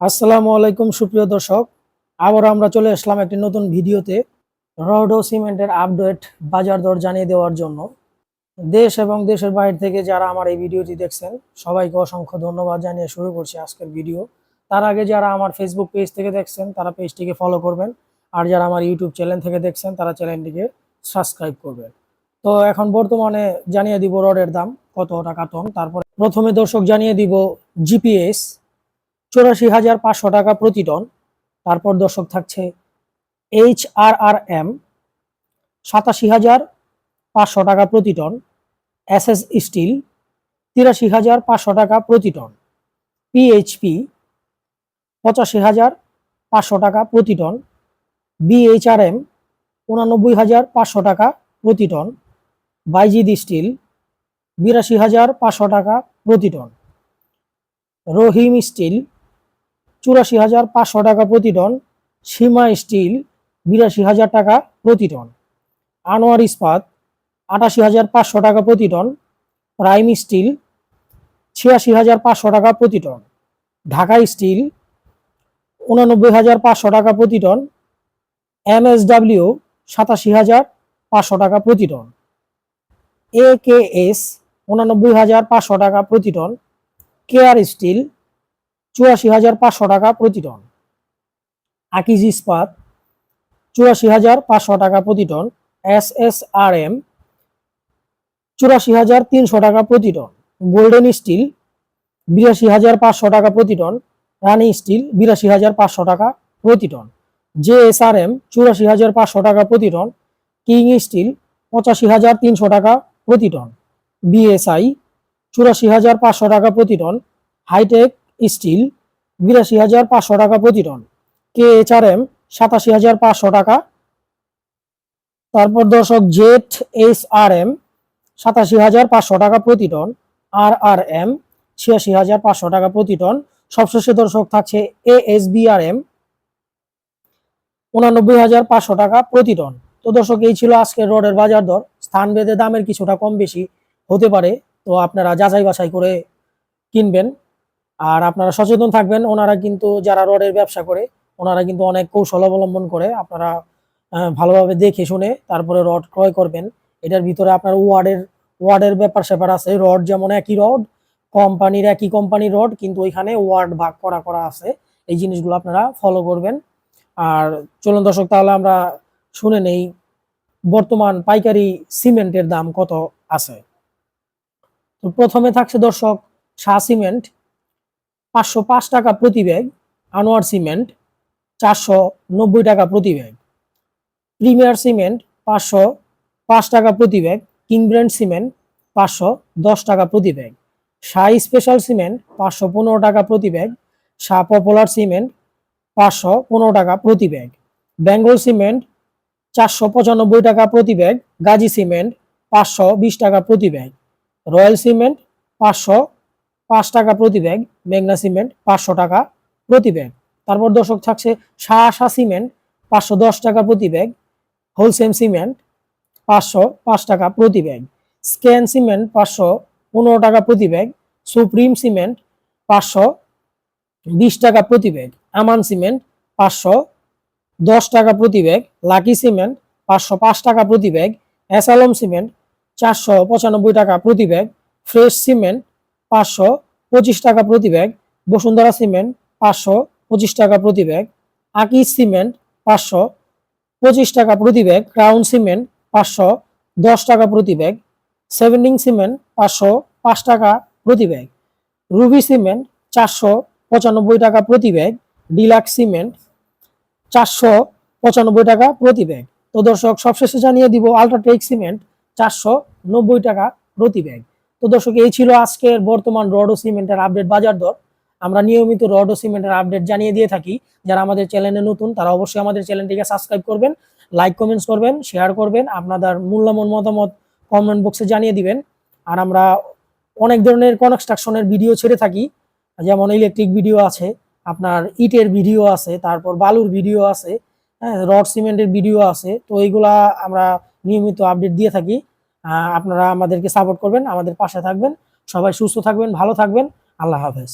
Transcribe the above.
আসসালামু আলাইকুম, সুপ্রিয় দর্শক। আবার আমরা চলে আসলাম একটি নতুন ভিডিওতে রড সিমেন্টের আপডেট বাজার দর জানিয়ে দেওয়ার জন্য। দেশ এবং দেশের বাইরে থেকে যারা আমার এই ভিডিওটি দেখছেন, সবাইকে অসংখ্য ধন্যবাদ জানিয়ে শুরু করছি আজকের ভিডিও। তার আগে যারা আমার ফেসবুক পেজ থেকে দেখছেন, তারা পেজটিকে ফলো করবেন। আর যারা আমার ইউটিউব চ্যানেল থেকে দেখছেন, তারা চ্যানেলটিকে সাবস্ক্রাইব করবেন। তো এখন বর্তমানে জানিয়ে দিব রডের দাম, কত টাকা টন তারপরে প্রথমে দর্শক জানিয়ে দিব জিপিএস চুরাশি হাজার পাঁচশো টাকা প্রতি টন। তারপর দর্শক থাকছে এইচ আর আর এম, সাতাশি হাজার পাঁচশো টাকা প্রতি টন। এস এস স্টিল, তিরাশি হাজার পাঁচশো টাকা প্রতি টন। পিএইচপি পঁচাশি হাজার পাঁচশো টাকা প্রতি টন। বিএইচআরএম উনানব্বই হাজার পাঁচশো টাকা প্রতি টন। বাইজিদ স্টিল, বিরাশি হাজার পাঁচশো টাকা প্রতি টন। রহিম স্টিল চুরাশি হাজার পাঁচশো টাকা প্রতি টন, সীমা স্টিল বিরাশি হাজার টাকা প্রতি টন, আনোয়ার ইস্পাত আটাশি হাজার পাঁচশো টাকা প্রতি টন, প্রাইম স্টিল ছিয়াশি হাজার পাঁচশো টাকা প্রতি টন, ঢাকা স্টিল উনানব্বই হাজার পাঁচশো টাকা প্রতি টন, এমএসডাব্লিউ সাতাশি হাজার পাঁচশো টাকা প্রতি টন, এ কে এস উনানব্বই হাজার পাঁচশো টাকা প্রতি টন কেয়ার স্টিল চুরাশি হাজার পাঁচশো টাকা প্রতি টন। আকিজ ইস্পাত, চুরাশি হাজার পাঁচশো টাকা প্রতি ton. S S R M, চুরাশি হাজার তিনশো টাকা প্রতি টন। গোল্ডেন স্টিল, বিরাশি হাজার পাঁচশো টাকা প্রতি টন। রানি স্টিল, বিরাশি হাজার পাঁচশো টাকা প্রতি ton. J S R M, চুরাশি হাজার পাঁচশো টাকা প্রতি টন। কিং স্টিল, পঁচাশি হাজার তিনশো টাকা প্রতি টন। বিএসআই চুরাশি হাজার পাঁচশো টাকা প্রতি টন। হাইটেক স্টিল, বিরাশি হাজার পাঁচশো টাকা প্রতি ton K H R M সাতাশি হাজার পাঁচশো টাকা। তারপর দর্শক জেট এইচ আর এম সাতাশি হাজার পাঁচশো টাকা প্রতি টন আর আর এম ছিয়াশি হাজার পাঁচশো টাকা প্রতি টন সবশেষে দর্শক থাকছে A S B R M উনানব্বই হাজার পাঁচশো টাকা প্রতি টন তো দর্শক, এই ছিল আজকের রডের বাজার দর। স্থান ভেদে দামের কিছুটা কম বেশি হতে পারে। তো আপনারা যাচাই বাছাই করে কিনবেন। আর আপনারা সচেতন থাকবেন, ওনারা কিন্তু যারা রডের ব্যবসা করে, ওনারা কিন্তু অনেক কৌশল অবলম্বন করে, আপনারা ভালোভাবে দেখে শুনে তারপরে রড ক্রয় করবেন। এটার ভিতরে আপনার ওয়ার্ডের ওয়ার্ডের ব্যাপার স্যাপার আছে, রড যেমন একই রড, কোম্পানির একই কোম্পানির রড, কিন্তু ওইখানে ওয়ার্ড ভাগ করা করা আছে। এই জিনিসগুলো আপনারা ফলো করবেন। আর চলুন দর্শক, তাহলে আমরা শুনে নেই, বর্তমান পাইকারি সিমেন্টের দাম কত আছে? তো প্রথমে থাকছে দর্শক, শাহ সিমেন্ট। পাঁচশো পাঁচ টাকা প্রতি ব্যাগ, আনোয়ার সিমেন্ট চারশো নব্বই টাকা প্রতি ব্যাগ। প্রিমিয়ার সিমেন্ট পাঁচশো পাঁচ টাকা প্রতি ব্যাগ কিং ব্র্যান্ড সিমেন্ট পাঁচশো দশ টাকা প্রতি ব্যাগ। শাহ স্পেশাল সিমেন্ট পাঁচশো পনেরো টাকা প্রতি ব্যাগ, শাহ পপুলার সিমেন্ট পাঁচশো পনেরো টাকা প্রতি ব্যাগ। বেঙ্গল সিমেন্ট চারশো পঁচানব্বই টাকা প্রতি ব্যাগ, গাজী সিমেন্ট পাঁচশো বিশ টাকা প্রতি ব্যাগ। রয়্যাল সিমেন্ট পাঁচশো পাঁচ টাকা প্রতি ব্যাগ, মেঘনা সিমেন্ট পাঁচশো টাকা প্রতি ব্যাগ। তারপর দর্শক থাকছে শাহ আশা সিমেন্ট পাঁচশো দশ টাকা প্রতি ব্যাগ, হোলসেম সিমেন্ট পাঁচশো পাঁচ টাকা প্রতি ব্যাগ, স্ক্যান সিমেন্ট পাঁচশো পনেরো টাকা প্রতি ব্যাগ, সুপ্রিম সিমেন্ট পাঁচশো বিশ টাকা প্রতি ব্যাগ, আমান সিমেন্ট পাঁচশো দশ টাকা প্রতি ব্যাগ, লাকি সিমেন্ট পাঁচশো পাঁচ টাকা প্রতি ব্যাগ অ্যাসালম সিমেন্ট চারশো পঁচানব্বই টাকা প্রতি ব্যাগ, ফ্রেশ সিমেন্ট পাঁচশো পঁচিশ টাকা প্রতি ব্যাগ, বসুন্ধরা সিমেন্ট পাঁচশো পঁচিশ টাকা প্রতি ব্যাগ আকিজ সিমেন্ট পাঁচশো পঁচিশ টাকা প্রতি ব্যাগ, ক্রাউন সিমেন্ট পাঁচশো দশ টাকা প্রতি ব্যাগ সেভেন্টিং সিমেন্ট পাঁচশো পাঁচ টাকা প্রতি ব্যাগ, রুবি সিমেন্ট চারশো পঁচানব্বই টাকা প্রতি ব্যাগ, ডিলাক্স সিমেন্ট চারশো পঁচানব্বই টাকা প্রতি ব্যাগ। তো দর্শক, সবশেষে জানিয়ে দিব আলট্রাটেক সিমেন্ট চারশো নব্বই টাকা প্রতি ব্যাগ। তো দর্শক, এই ছিল আজকের বর্তমান রড ও সিমেন্টের আপডেট বাজার দর। আমরা নিয়মিত রড ও সিমেন্টের আপডেট জানিয়ে দিয়ে থাকি। যারা আমাদের চ্যানেলে নতুন, তারা অবশ্যই আমাদের চ্যানেলটিকে সাবস্ক্রাইব করবেন, লাইক, কমেন্টস করবেন, শেয়ার করবেন, আপনাদের মূল্যবান মতামত কমেন্ট বক্সে জানিয়ে দিবেন। আর আমরা অনেক ধরনের কনস্ট্রাকশনের ভিডিও ছেড়ে থাকি। যেমন ইলেকট্রিক ভিডিও আছে, আপনার ইটের ভিডিও আছে, তারপর বালুর ভিডিও আছে হ্যাঁ রড সিমেন্টের ভিডিও আছে। তো এইগুলা আমরা নিয়মিত আপডেট দিয়ে থাকি। আপনারা আমাদেরকে সাপোর্ট করবেন আমাদের পাশে থাকবেন। সবাই সুস্থ থাকবেন ভালো থাকবেন। আল্লাহ হাফেজ।